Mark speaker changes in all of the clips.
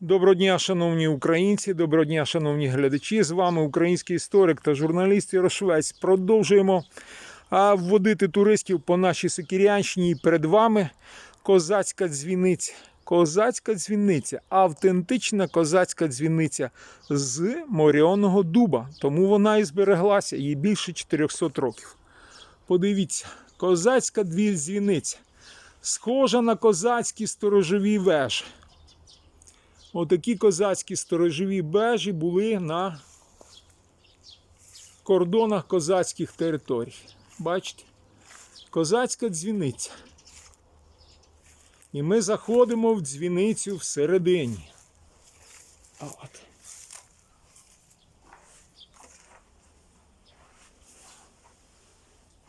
Speaker 1: Доброго дня, шановні українці, доброго дня, шановні глядачі. З вами український історик та журналіст Ярошвець. Продовжуємо вводити туристів по нашій Сокірянщині. І перед вами козацька дзвіниця. Козацька дзвіниця, автентична козацька дзвіниця з моріоного дуба. Тому вона і збереглася, їй більше 400 років. Подивіться, козацька дзвіниця, схожа на козацькі сторожові вежі. Отакі козацькі сторожові бежі були на кордонах козацьких територій. Бачите? Козацька дзвіниця. І ми заходимо в дзвіницю всередині. От.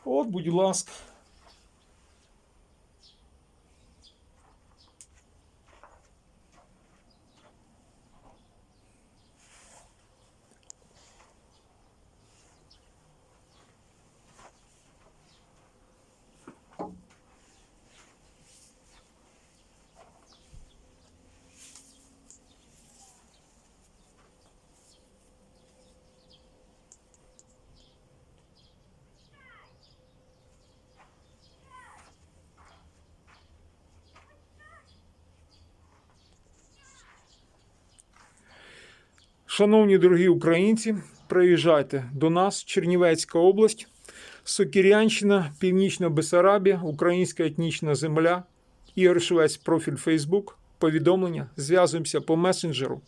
Speaker 1: От, будь ласка. Шановні дорогі українці, приїжджайте до нас, Чернівецька область, Сокірянщина, Північна Бесарабія, Українська етнічна земля, Ігор Швець, профіль Фейсбук, повідомлення, зв'язуємося по месенджеру.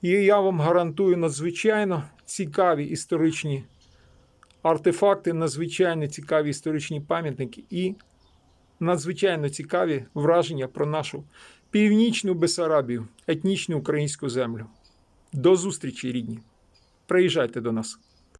Speaker 1: І я вам гарантую надзвичайно цікаві історичні артефакти, надзвичайно цікаві історичні пам'ятники і надзвичайно цікаві враження про нашу північну Бесарабію, етнічну українську землю. До зустрічі, рідні. Приїжджайте до нас.